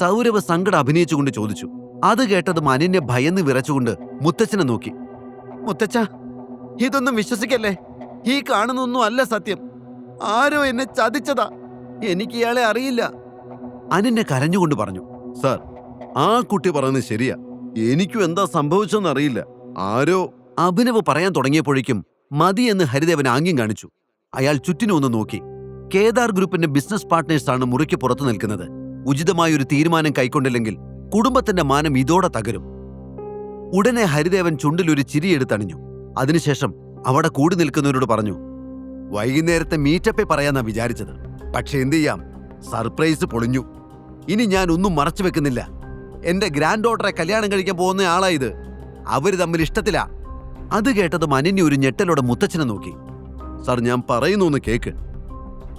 സൗരവ് സങ്കടം അഭിനയിച്ചുകൊണ്ട് ചോദിച്ചു. അത് കേട്ടത് മനുവിനെ ഭയന്ന് വിറച്ചുകൊണ്ട് മുത്തച്ഛനെ നോക്കി. മുത്തച്ഛ ഇതൊന്നും വിശ്വസിക്കല്ലേ? ഈ കാണുന്നൊന്നും അല്ല സത്യം. ആരോ എന്നെ ചതിച്ചതാ. എനിക്ക് ഇയാളെ അറിയില്ല. അനന്യ കരഞ്ഞുകൊണ്ട് പറഞ്ഞു സാർ ആ കുട്ടി പറയുന്നത് ശരിയാ. എനിക്കും എന്താ സംഭവിച്ചെന്ന് അറിയില്ല. ആരോ അഭിനവ് പറയാൻ തുടങ്ങിയപ്പോഴേക്കും മതി എന്ന് ഹരിദേവൻ ആംഗ്യം കാണിച്ചു. അയാൾ ചുറ്റിനും ഒന്ന് നോക്കി. കേദാർ ഗ്രൂപ്പിന്റെ ബിസിനസ് പാർട്ട്നേഴ്സാണ് മുറിക്ക് പുറത്തു നിൽക്കുന്നത്. ഉചിതമായ ഒരു തീരുമാനം കൈക്കൊണ്ടില്ലെങ്കിൽ കുടുംബത്തിന്റെ മാനം ഇതോടെ തകരും. ഉടനെ ഹരിദേവൻ ചുണ്ടിലൊരു ചിരിയെടുത്തണിഞ്ഞു അതിനുശേഷം അവിടെ കൂടി നിൽക്കുന്നവരോട് പറഞ്ഞു വൈകുന്നേരത്തെ മീറ്റപ്പേ പറയാന്നാ വിചാരിച്ചത്. പക്ഷെ എന്തു ചെയ്യാം? സർപ്രൈസ് പൊളിഞ്ഞു. ഇനി ഞാൻ ഒന്നും മറച്ചു വെക്കുന്നില്ല. എന്റെ ഗ്രാൻഡ് ഡോട്ടറെ കല്യാണം കഴിക്കാൻ പോകുന്ന ആളാ ഇത്. അവർ തമ്മിൽ ഇഷ്ടത്തിലാ. അത് കേട്ടതും അനന്യ ഒരു ഞെട്ടലോടെ മുത്തച്ഛനെ നോക്കി. സർ ഞാൻ പറയുന്നു ഒന്ന് കേക്ക്.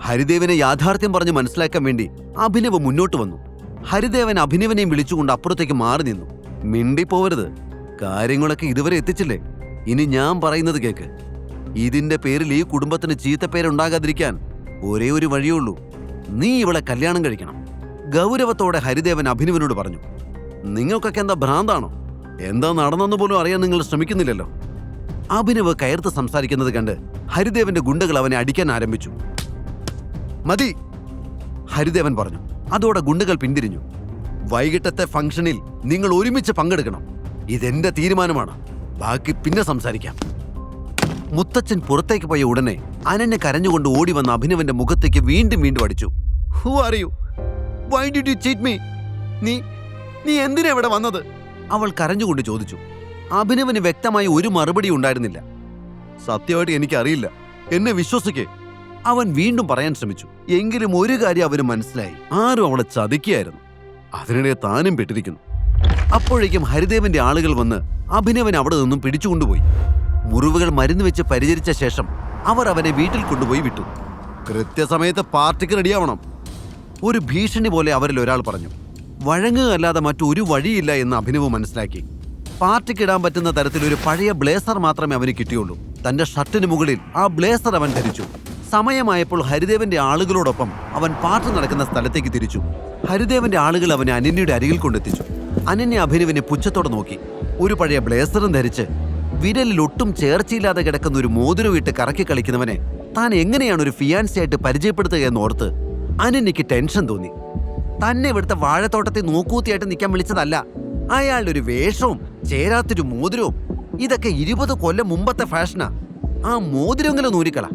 ഹരിദേവനെ യാഥാർത്ഥ്യം പറഞ്ഞ് മനസ്സിലാക്കാൻ വേണ്ടി അഭിനവ് മുന്നോട്ട് വന്നു. ഹരിദേവൻ അഭിനവനെയും വിളിച്ചുകൊണ്ട് അപ്പുറത്തേക്ക് മാറി നിന്നു. മിണ്ടിപ്പോവരുത്. കാര്യങ്ങളൊക്കെ ഇതുവരെ എത്തിച്ചില്ലേ? ഇനി ഞാൻ പറയുന്നത് കേക്ക്. ഇതിന്റെ പേരിൽ ഈ കുടുംബത്തിന് ചീത്തപ്പേരുണ്ടാകാതിരിക്കാൻ ഒരേ ഒരു വഴിയുള്ളൂ നീ ഇവളെ കല്യാണം കഴിക്കണം. ഗൗരവത്തോടെ ഹരിദേവൻ അഭിനവനോട് പറഞ്ഞു. നിങ്ങൾക്കൊക്കെ എന്താ ഭ്രാന്താണോ? എന്താ നടന്നെന്ന് പോലും അറിയാൻ നിങ്ങൾ ശ്രമിക്കുന്നില്ലല്ലോ? അഭിനവ് കയർത്ത് സംസാരിക്കുന്നത് കണ്ട് ഹരിദേവന്റെ ഗുണ്ടകൾ അവനെ അടിക്കാൻ ആരംഭിച്ചു. മതി. ഹരിദേവൻ പറഞ്ഞു. അതോടെ ഗുണ്ടകൾ പിന്തിരിഞ്ഞു. വൈകിട്ടത്തെ ഫംഗ്ഷനിൽ നിങ്ങൾ ഒരുമിച്ച് പങ്കെടുക്കണം. ഇതെന്റെ തീരുമാനമാണ്. ബാക്കി പിന്നെ സംസാരിക്കാം. മുത്തച്ഛൻ പുറത്തേക്ക് പോയ ഉടനെ അനന്യ കരഞ്ഞുകൊണ്ട് ഓടി വന്ന അഭിനവന്റെ മുഖത്തേക്ക് വീണ്ടും വീണ്ടും അടിച്ചു. Who are you why did you cheat me നീ നീ എന്തിനാ ഇവിടെ വന്നത്? അവൾ കരഞ്ഞുകൊണ്ട് ചോദിച്ചു. അഭിനവന് വ്യക്തമായി ഒരു മറുപടി ഉണ്ടായിരുന്നില്ല. സത്യമായിട്ട് എനിക്കറിയില്ല. എന്നെ വിശ്വസിക്കേ. അവൻ വീണ്ടും പറയാൻ ശ്രമിച്ചു. എങ്കിലും ഒരു കാര്യം അവന് മനസ്സിലായി. ആരും അവളെ ചതിക്കുകയായിരുന്നു അതിനിടെ താനും പെട്ടിരിക്കുന്നു. അപ്പോഴേക്കും ഹരിദേവന്റെ ആളുകൾ വന്ന് അഭിനവൻ അവിടെ നിന്നും പിടിച്ചുകൊണ്ടുപോയി. മുറിവുകൾ മരുന്ന് വെച്ച് പരിചരിച്ച ശേഷം അവർ അവനെ വീട്ടിൽ കൊണ്ടുപോയി വിട്ടു. കൃത്യസമയത്ത് പാർട്ടിക്ക് റെഡിയാവണം. ഒരു ഭീഷണി പോലെ അവരിൽ ഒരാൾ പറഞ്ഞു. വഴങ്ങുകയല്ലാതെ മറ്റൊരു വഴിയില്ല എന്ന് അഭിനവ് മനസ്സിലാക്കി. പാർട്ടിക്ക് ഇടാൻ പറ്റുന്ന തരത്തിൽ ഒരു പഴയ ബ്ലേസർ മാത്രമേ അവന് കിട്ടിയുള്ളൂ. തന്റെ ഷർട്ടിന് മുകളിൽ ആ ബ്ലേസർ അവൻ ധരിച്ചു. സമയമായപ്പോൾ ഹരിദേവന്റെ ആളുകളോടൊപ്പം അവൻ പാട്ട് നടക്കുന്ന സ്ഥലത്തേക്ക് തിരിച്ചു. ഹരിദേവന്റെ ആളുകൾ അവനെ അനന്യയുടെ അരികിൽ കൊണ്ടെത്തിച്ചു. അനന്യ അഭിനവിനെ പുച്ഛത്തോടെ നോക്കി. ഒരു പഴയ ബ്ലേസറും ധരിച്ച് വിരലിൽ ഒട്ടും ചേർച്ചയില്ലാതെ കിടക്കുന്ന ഒരു മോതിരം ഇട്ട് കറക്കി കളിക്കുന്നവനെ താൻ എങ്ങനെയാണ് ഒരു ഫിയാൻസിയായിട്ട് പരിചയപ്പെടുത്തുക എന്നോർത്ത് അനന്യയ്ക്ക് ടെൻഷൻ തോന്നി. തന്നെ ഇവിടുത്തെ വാഴത്തോട്ടത്തെ നോക്കൂത്തിയായിട്ട് നിൽക്കാൻ വിളിച്ചതല്ല. അയാളുടെ ഒരു വേഷവും ചേരാത്തൊരു മോതിരവും. ഇതൊക്കെ ഇരുപത് കൊല്ലം മുമ്പത്തെ ഫാഷനാ. ആ മോതിരമെങ്കിലും നൂരിക്കള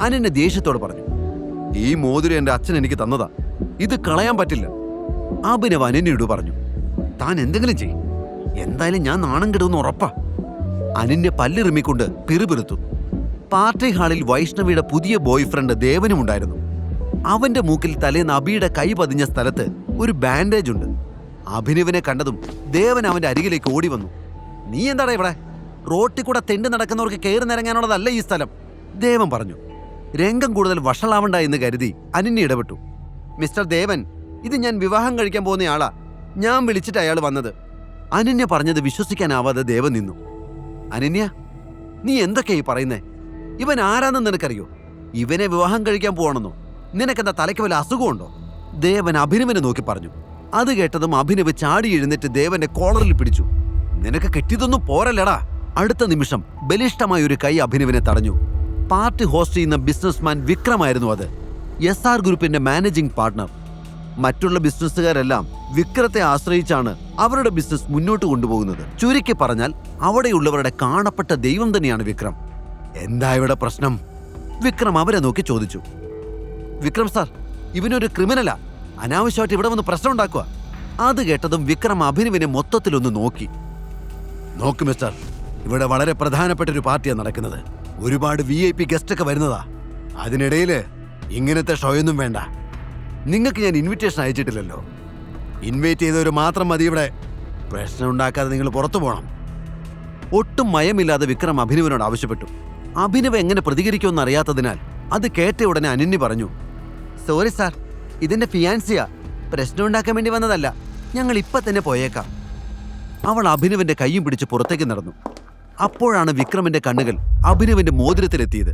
അനന്യ ദേഷ്യത്തോട് പറഞ്ഞു ഈ മോതിരം എന്റെ അച്ഛൻ എനിക്ക് തന്നതാ. ഇത് കളയാൻ പറ്റില്ല. അഭിനവ് അനന്യയോട് പറഞ്ഞു താൻ എന്തെങ്കിലും ചെയ്യും. എന്തായാലും ഞാൻ നാണം കെടുമെന്ന് ഉറപ്പാ. അനന്യ പല്ലിറുമിക്കൊണ്ട് പിറുപിറുത്തു. പാർട്ടി ഹാളിൽ വൈഷ്ണവിയുടെ പുതിയ ബോയ്ഫ്രണ്ട് ദേവനും ഉണ്ടായിരുന്നു. അവന്റെ മൂക്കിൽ തലേന്ന് അബിയുടെ കൈ പതിഞ്ഞ സ്ഥലത്ത് ഒരു ബാൻഡേജ് ഉണ്ട്. അഭിനവിനെ കണ്ടതും ദേവൻ അവന്റെ അരികിലേക്ക് ഓടി വന്നു. നീ എന്താടാ ഇവിടെ? റോട്ടിൽ കൂടെ തെണ്ടി നടക്കുന്നവർക്ക് കയറി നിറങ്ങാനുള്ളതല്ല ഈ സ്ഥലം ദേവൻ പറഞ്ഞു. രംഗം കൂടുതൽ വഷളാവണ്ട എന്ന് കരുതി അനന്യ ഇടപെട്ടു. മിസ്റ്റർ ദേവൻ ഇത് ഞാൻ വിവാഹം കഴിക്കാൻ പോകുന്നയാളാ ഞാൻ വിളിച്ചിട്ട് അയാൾ വന്നത്. അനന്യ പറഞ്ഞത് വിശ്വസിക്കാനാവാതെ ദേവൻ നിന്നു. അനന്യ നീ എന്തൊക്കെയായി പറയുന്നേ? ഇവൻ ആരാണെന്ന് നിനക്കറിയോ? ഇവനെ വിവാഹം കഴിക്കാൻ പോകണമെന്നോ നിനക്കെന്താ തലയ്ക്ക് വല്ല അസുഖമുണ്ടോ? ദേവൻ അഭിനവനെ നോക്കി പറഞ്ഞു. അത് കേട്ടതും അഭിനവ് ചാടി എഴുന്നേറ്റ് ദേവന്റെ കോളറിൽ പിടിച്ചു. നിനക്ക് കെട്ടിയതൊന്നും പോരല്ലടാ. അടുത്ത നിമിഷം ബലിഷ്ഠമായ ഒരു കൈ അഭിനവിനെ തടഞ്ഞു. പാർട്ടി ഹോസ്റ്റ് ചെയ്യുന്ന ബിസിനസ്മാൻ വിക്രമായിരുന്നു അത്. എസ് ആർ ഗ്രൂപ്പിന്റെ മാനേജിംഗ് പാർട്ണർ. മറ്റുള്ള ബിസിനസ്സുകാരെല്ലാം വിക്രത്തെ ആശ്രയിച്ചാണ് അവരുടെ ബിസിനസ് മുന്നോട്ട് കൊണ്ടുപോകുന്നത്. ചുരുക്കി പറഞ്ഞാൽ അവിടെയുള്ളവരുടെ കാണപ്പെട്ട ദൈവം തന്നെയാണ് വിക്രം. എന്താ ഇവിടെ പ്രശ്നം? വിക്രം അവരെ നോക്കി ചോദിച്ചു. വിക്രം സാർ ഇവനൊരു ക്രിമിനലാ അനാവശ്യമായിട്ട് ഇവിടെ വന്ന് പ്രശ്നം ഉണ്ടാക്കുക. അത് കേട്ടതും വിക്രം അഭിനവിനെ മൊത്തത്തിലൊന്ന് നോക്കി. നോക്കൂ മിസ്റ്റർ ഇവിടെ വളരെ പ്രധാനപ്പെട്ട ഒരു പാർട്ടിയാണ് നടക്കുന്നത്. ഒരുപാട് വി ഐ പി ഗസ്റ്റ് ഒക്കെ വരുന്നതാ. അതിനിടയിൽ ഇങ്ങനത്തെ ഷോയൊന്നും വേണ്ട. നിങ്ങൾക്ക് ഞാൻ ഇൻവിറ്റേഷൻ അയച്ചിട്ടില്ലല്ലോ. ഇൻവൈറ്റ് ചെയ്തവർ മാത്രം മതി ഇവിടെ. പ്രശ്നം ഉണ്ടാക്കാതെ നിങ്ങൾ പുറത്തു പോകണം ഒട്ടും മയമില്ലാതെ വിക്രം അഭിനവനോട് ആവശ്യപ്പെട്ടു. അഭിനവ് എങ്ങനെ പ്രതികരിക്കുമെന്ന് അറിയാത്തതിനാൽ അത് കേട്ട ഉടനെ അനന്യ പറഞ്ഞു സോറി സാർ ഇതിന്റെ ഫിയാൻസിയാ പ്രശ്നം ഉണ്ടാക്കാൻ വേണ്ടി വന്നതല്ല. ഞങ്ങൾ ഇപ്പൊ തന്നെ പോയേക്കാം. അവൾ അഭിനവിന്റെ കൈയും പിടിച്ച് പുറത്തേക്ക് നടന്നു. അപ്പോഴാണ് വിക്രമിന്റെ കണ്ണുകൾ അഭിനവിന്റെ മോതിരത്തിലെത്തിയത്.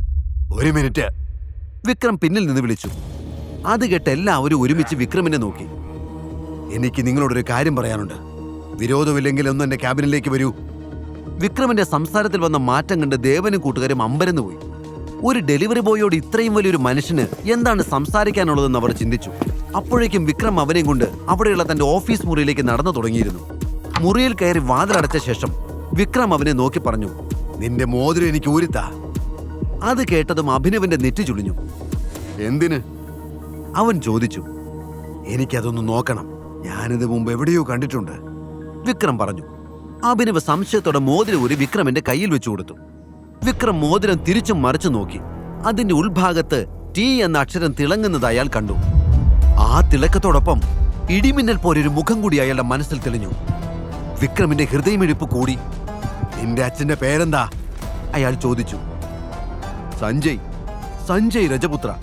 ഒരു മിനിറ്റ്. വിക്രം പിന്നിൽ നിന്ന് വിളിച്ചു. അത് കേട്ട് എല്ലാവരും ഒരുമിച്ച് വിക്രമിനെ നോക്കി. എനിക്ക് നിങ്ങളോടൊരു കാര്യം പറയാനുണ്ട്. വിരോധമില്ലെങ്കിൽ ഒന്ന് എന്റെ ക്യാബിനിലേക്ക് വരൂ. വിക്രമിന്റെ സംസാരത്തിൽ വന്ന മാറ്റം കണ്ട് ദേവനും കൂട്ടുകാരും അമ്പരന്ന് പോയി. ഒരു ഡെലിവറി ബോയോട് ഇത്രയും വലിയൊരു മനുഷ്യന് എന്താണ് സംസാരിക്കാനുള്ളതെന്ന് അവർ ചിന്തിച്ചു. അപ്പോഴേക്കും വിക്രം അവനെയും കൊണ്ട് അവിടെയുള്ള തന്റെ ഓഫീസ് മുറിയിലേക്ക് നടന്നു തുടങ്ങിയിരുന്നു. മുറിയിൽ കയറി വാതിലടച്ച ശേഷം വിക്രം അവനെ നോക്കി പറഞ്ഞു നിന്റെ മോതിരം എനിക്ക് ഊരിത്താ. അത് കേട്ടതും അഭിനവന്റെ നെറ്റി ചുളിഞ്ഞു. എന്തിന്? അവൻ ചോദിച്ചു എനിക്കതൊന്ന് നോക്കണം. ഞാനിത് മുമ്പ് എവിടെയോ കണ്ടിട്ടുണ്ട്. വിക്രം പറഞ്ഞു അഭിനവ് സംശയത്തോടെ മോതിരം ഊരി വിക്രമിന്റെ കയ്യിൽ വെച്ചു കൊടുത്തു. വിക്രം മോതിരം തിരിച്ചും മറിച്ചു നോക്കി. അതിന്റെ ഉൾഭാഗത്ത് ടി എന്ന അക്ഷരം തിളങ്ങുന്നത് അയാൾ കണ്ടു. ആ തിളക്കത്തോടൊപ്പം ഇടിമിന്നൽ പോലൊരു മുഖം കൂടി അയാളുടെ മനസ്സിൽ തെളിഞ്ഞു. വിക്രമിന്റെ ഹൃദയമിടിപ്പ് കൂടി. നിന്റെ അച്ഛന്റെ പേരെന്താ? അയാൾ ചോദിച്ചു. സഞ്ജയ് സഞ്ജയ് രജപുത്ര.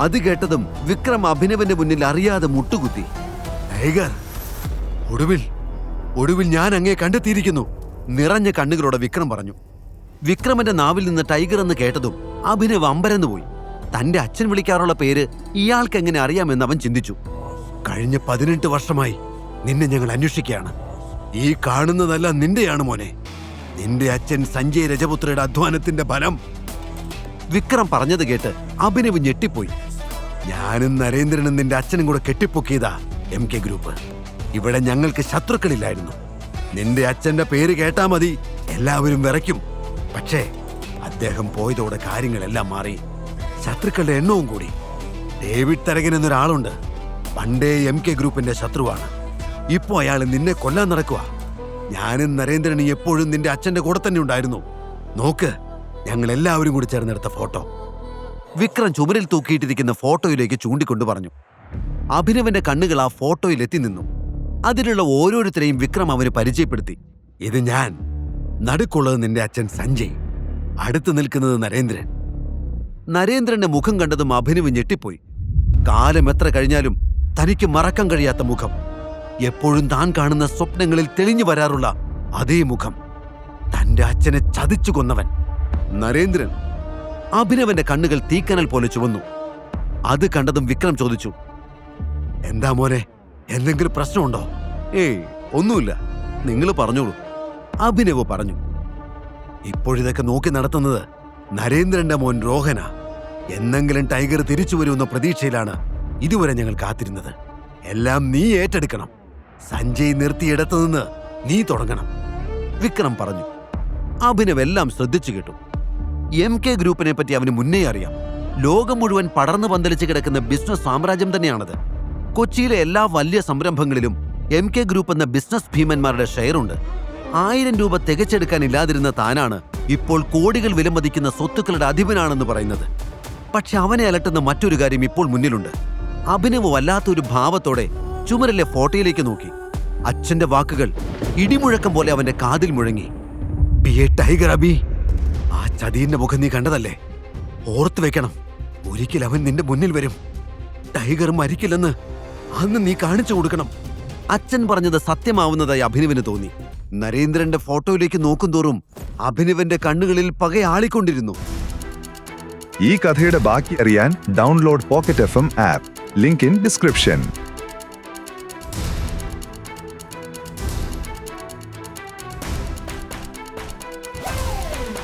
അത് കേട്ടതും വിക്രം അഭിനവന്റെ മുന്നിൽ അറിയാതെ മുട്ടുകുത്തി. ടൈഗർ ഒടുവിൽ ഒടുവിൽ ഞാൻ അങ്ങേ കണ്ടെത്തിയിരിക്കുന്നു നിറഞ്ഞ കണ്ണുകളോടെ വിക്രം പറഞ്ഞു. വിക്രമന്റെ നാവിൽ നിന്ന് ടൈഗർ എന്ന് കേട്ടതും അഭിനവ് അമ്പരന്ന് പോയി. തന്റെ അച്ഛൻ വിളിക്കാറുള്ള പേര് ഇയാൾക്ക് എങ്ങനെ അറിയാമെന്ന് അവൻ ചിന്തിച്ചു. കഴിഞ്ഞ പതിനെട്ട് വർഷമായി നിന്നെ ഞങ്ങൾ അന്വേഷിക്കുകയാണ്. ഈ കാണുന്നതല്ല നിന്റെയാണ് മോനെ. നിന്റെ അച്ഛൻ സഞ്ജയ് രജപുത്രയുടെ അധ്വാനത്തിന്റെ ഫലം. വിക്രം പറഞ്ഞത് കേട്ട് അഭിനവ് ഞെട്ടിപ്പോയി. ഞാനും നരേന്ദ്രനും നിന്റെ അച്ഛനും കൂടെ കെട്ടിപ്പൊക്കിയതാ എം കെ ഗ്രൂപ്പ്. ഇവിടെ ഞങ്ങൾക്ക് ശത്രുക്കളില്ലായിരുന്നു. നിന്റെ അച്ഛന്റെ പേര് കേട്ടാ മതി. എല്ലാവരും വിറയ്ക്കും. പക്ഷേ അദ്ദേഹം പോയതോടെ കാര്യങ്ങളെല്ലാം മാറി. ശത്രുക്കളുടെ എണ്ണവും കൂടി. ഡേവിഡ് തരകൻ എന്നൊരാളുണ്ട്. പണ്ടേ എം കെ ഗ്രൂപ്പിന്റെ ശത്രുവാണ്. ഇപ്പോ അയാൾ നിന്നെ കൊല്ലാൻ നടക്കുക ഞാനും നരേന്ദ്രനും എപ്പോഴും നിന്റെ അച്ഛന്റെ കൂടെ തന്നെ ഉണ്ടായിരുന്നു. നോക്ക് ഞങ്ങൾ എല്ലാവരും കൂടി ചേർന്നെടുത്ത ഫോട്ടോ. വിക്രം ചുമരിൽ തൂക്കിയിട്ടിരിക്കുന്ന ഫോട്ടോയിലേക്ക് ചൂണ്ടിക്കൊണ്ട് പറഞ്ഞു. അഭിനവന്റെ കണ്ണുകൾ ആ ഫോട്ടോയിൽ എത്തി നിന്നു. അതിലുള്ള ഓരോരുത്തരെയും വിക്രം അവന് പരിചയപ്പെടുത്തി. ഇത് ഞാൻ. നടുക്കുള്ളത് നിന്റെ അച്ഛൻ സഞ്ജയ്. അടുത്ത് നിൽക്കുന്നത് നരേന്ദ്രൻ. നരേന്ദ്രന്റെ മുഖം കണ്ടതും അഭിനവ് ഞെട്ടിപ്പോയി. കാലം എത്ര കഴിഞ്ഞാലും തനിക്ക് മറക്കാൻ കഴിയാത്ത മുഖം. എപ്പോഴും താൻ കാണുന്ന സ്വപ്നങ്ങളിൽ തെളിഞ്ഞു വരാറുള്ള അതേ മുഖം. തന്റെ അച്ഛനെ ചതിച്ചു കൊന്നവൻ. നരേന്ദ്രൻ അഭിനവന്റെ കണ്ണുകൾ തീക്കനൽ പോലെ ചുവന്നു. അത് കണ്ടതും വിക്രം ചോദിച്ചു എന്താ മോനെ എന്തെങ്കിലും പ്രശ്നമുണ്ടോ? ഏയ് ഒന്നുമില്ല. നിങ്ങൾ പറഞ്ഞോളൂ. അഭിനവ് പറഞ്ഞു ഇപ്പോഴിതൊക്കെ നോക്കി നടത്തുന്നത് നരേന്ദ്രന്റെ മോൻ രോഹന. എന്നെങ്കിലും ടൈഗർ തിരിച്ചു വരുമെന്ന പ്രതീക്ഷയിലാണ് ഇതുവരെ ഞങ്ങൾ കാത്തിരുന്നത്. എല്ലാം നീ ഏറ്റെടുക്കണം. സഞ്ജയ് നിർത്തിയിടത്തു നിന്ന് നീ തുടങ്ങണം. വിക്രം പറഞ്ഞു. അഭിനവെല്ലാം ശ്രദ്ധിച്ചു കേട്ടു. എം കെ ഗ്രൂപ്പിനെ പറ്റി അവന് മുന്നേ അറിയാം. ലോകം മുഴുവൻ പടർന്നു പന്തലിച്ച് കിടക്കുന്ന ബിസിനസ് സാമ്രാജ്യം തന്നെയാണത്. കൊച്ചിയിലെ എല്ലാ വലിയ സംരംഭങ്ങളിലും എം കെ ഗ്രൂപ്പ് എന്ന ബിസിനസ് ഭീമന്മാരുടെ ഷെയറുണ്ട് ആയിരം രൂപ തികച്ചെടുക്കാൻ ഇല്ലാതിരുന്ന താനാണ് ഇപ്പോൾ കോടികൾ വിലമതിക്കുന്ന സ്വത്തുക്കളുടെ അധിപനാണെന്ന് പറയുന്നത്. പക്ഷെ അവനെ അലട്ടുന്ന മറ്റൊരു കാര്യം ഇപ്പോൾ മുന്നിലുണ്ട്. അഭിനവ് വല്ലാത്തൊരു ഭാവത്തോടെ ചുമരിലെ ഫോട്ടോയിലേക്ക് നോക്കി. അച്ഛന്റെ വാക്കുകൾ ഇടിമുഴക്കം പോലെ അവന്റെ കാതിൽ മുഴങ്ങി. ടൈഗർ അബി ആ ചതീന്റെ മുഖം നീ കണ്ടതല്ലേ? ഓർത്തു വെക്കണം ഒരിക്കൽ അവൻ നിന്റെ മുന്നിൽ വരും. ടൈഗർ മരിക്കില്ലെന്ന് അന്ന് നീ കാണിച്ചു കൊടുക്കണം. അച്ഛൻ പറഞ്ഞത് സത്യമാവുന്നതായി അഭിനവിന് തോന്നി. നരേന്ദ്രന്റെ ഫോട്ടോയിലേക്ക് നോക്കുന്തോറും അഭിനവന്റെ കണ്ണുകളിൽ പകയാളിക്കൊണ്ടിരുന്നു ഈ കഥയുടെ ബാക്കി അറിയാൻ download pocket F M app. Link in description.